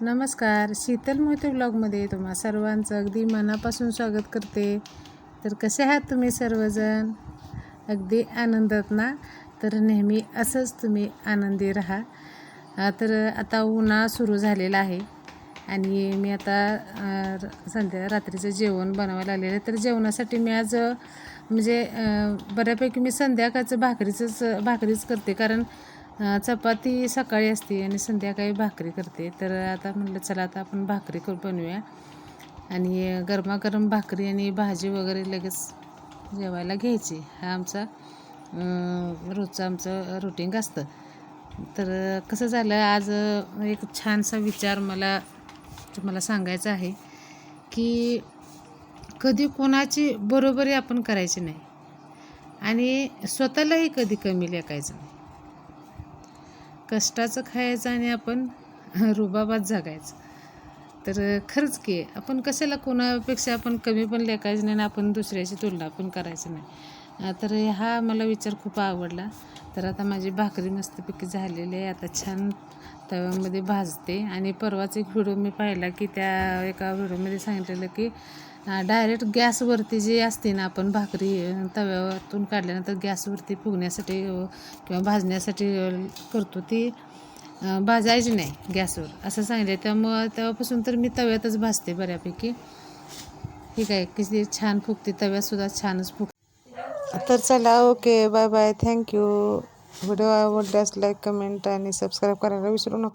नमस्कार. शीतल मोहिते ब्लॉगमध्ये तुम्हा सर्वांचं अगदी मनापासून स्वागत करते. तर कसे आहात तुम्ही सर्वजण? अगदी आनंदात ना? तर नेहमी असंच तुम्ही आनंदी राहा. तर आता उन्हाळा सुरू झालेला आहे आणि मी आता संध्या रात्रीचं जेवण बनवायला आलेलं आहे. तर जेवणासाठी मी आज म्हणजे बऱ्यापैकी मी संध्याकाळचं भाकरीचंच भाकरीच करते. कारण चपाती सकाळी असते आणि संध्याकाळी भाकरी करते. तर आता म्हटलं चला आता आपण भाकरी करू बनवूया. आणि गरमागरम भाकरी आणि भाजी वगैरे लगेच जेवायला घ्यायची. हा आमचा रोजचं आमचं रुटीन असतं. तर कसं झालं आज एक छानसा विचार मला तुम्हाला सांगायचा आहे की कधी कोणाची बरोबरी आपण करायची नाही. आणि स्वतःलाही कधी कमी लेखायचं नाही. कष्टाचं खायचं आणि आपण रुबाबात जगायचं. तर खरंच की आपण कशाला कोणापेक्षा आपण कमी पण लेखायचं नाही आणि आपण दुसऱ्याची तुलना पण करायचं नाही. तर हा मला विचार खूप आवडला. तर आता माझी भाकरी मस्तपैकी झालेली आहे. आता छान तव्यामध्ये भाजते. आणि परवाच एक व्हिडिओ मी पाहिला की त्या एका व्हिडिओमध्ये सांगितलेलं की डायरेक्ट गॅसवरती जी असते ना आपण भाकरी तव्यातून काढल्यानंतर गॅसवरती फुगण्यासाठी किंवा भाजण्यासाठी करतो ती भाजायची नाही गॅसवर. असं सांगितलं त्यामुळं तेव्हापासून तर मी तव्यातच भाजते बऱ्यापैकी. ठीक आहे किती छान फुगते तव्यातसुद्धा छानच फुग तर चला okay bye bye thank you. Video आवडल्यास लाईक कमेंट आणि सबस्क्राईब करायला विसरू नका.